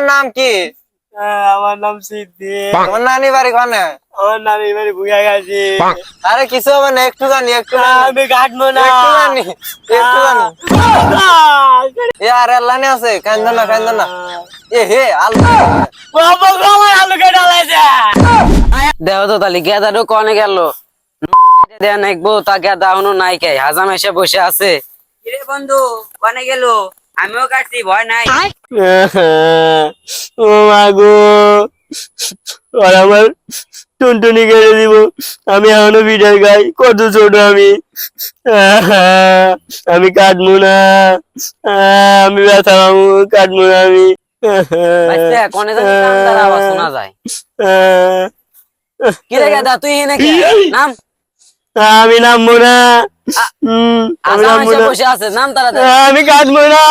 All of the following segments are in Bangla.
তোমার নাম কি? হ্যাঁ, আমার নাম সিদ্দিক। তোমার নানি বাড়ি কোনে? আমার নানি বাড়ি বুঝা গেছি আরে কিছু হবে না একটু জানি একটু আমি কাটবো না। একটু জানি একটু জানি। এ আর আল্লাহ আছে কান্দ না কান্দ না। এ হে আল্লাহ। বাবা আমার আলু কেটে লাইছে দেহ তো তালি গেদারও কনে গেল? দেয়া নাকবো তা গেদা হনো নাই কে? হাজাম এসে বসে আছে। কিরে বন্ধু কনে গেল? আমিও কাটছি ভয় নাই। ও মা গো। আর আমার টুনটুনি দিব আমি এখনও ভিডিও গাই কত ছোট আমি। আমি কাটবো না। আমি ব্যথা পাবো কাটবো না আমি। কনে যায়। তুই নাম। আমি নামবো না। আমি কাটবো না।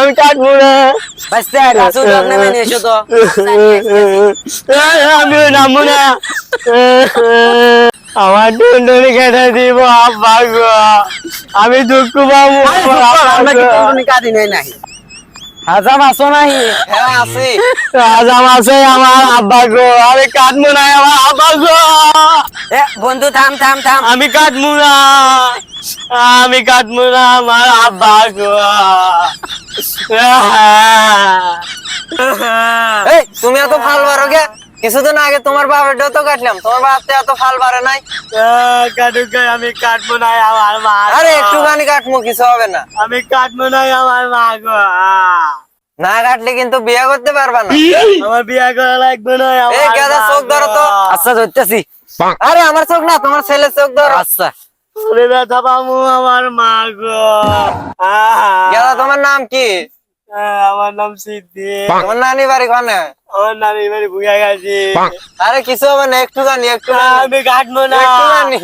আমি কাটবো না। বাচ্চা গাছও জগ নেমে নিয়ে এসো তো। আমি নামবো না। আমার টুনটুনি কেটে দিব আব্বা আমি দুঃখ পাবো। কাঁদি নাই হাজাম আছো নাই হ্যাঁ আছি। রাজাম আছে আমার আব্বা গো। আমি কাটবো না আমার আব্বা গো। এ বন্ধু থাম থাম থাম। আমি কাটবো না। আমি কাটবো না আমার আব্বা গো। তুমি এত ভালো পারো গে। কিছুদিন আগে তোমার বাবার তো কাটলাম। তোমার বাপ তো এত ফাল বারে নাই। কাটুক আমি কাটবো না আমার মা আরে একটুখানি কাটমু কিছু হবে না। আমি কাটবো না আমার মা গো না কাটলে কিন্তু বিয়ে করতে পারবা না। আমার বিয়ে করা লাগবে না এই মা চোখ ধরো তো। আচ্ছা ধরতেছি। আরে আমার চোখ না তোমার ছেলের চোখ ধরো। আচ্ছা। ব্যথা পাবো আমার মা গো। গেলা তোমার নাম কি? আমার নাম তোমার নানি বাড়ি কোনে? আমার নানি বাড়ি গেছি আরে কিছু হবে না একটু জানি একটু আমি কাটবো না। একটু জানি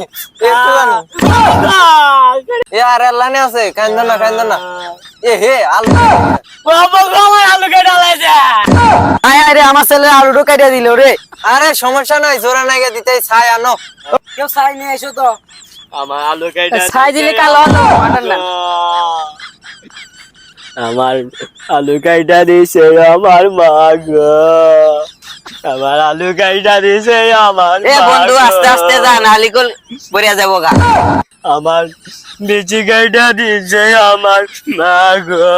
একটু জানি। এ আর আল্লাহ আছে কান্দ না কান্দ না। এ হে আল্লাহ বাবা আমার আলু কেটে লাইছে আয় আরে আমার ছেলে আলু ঢোকাইয়া দিল রে। আরে সমস্যা নাই জোরে নাইগে দিতে ছাই আনো। কেউ সাই নিয়ে এসো তো। আমার আলু কেটে ছাই দিলে কালো মাটন না। আমার আলু কাইটা দিছে আমার মা গো। আমার আলু কাইটা দিছে আমার এ বন্ধু আস্তে আস্তে যা নাহলে কল পড়িয়া যাব গা। আমার বিচি কাইটা দিছে আমার মা গো।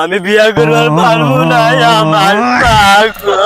আমি বিয়া করবার পারব না আমার মা গো।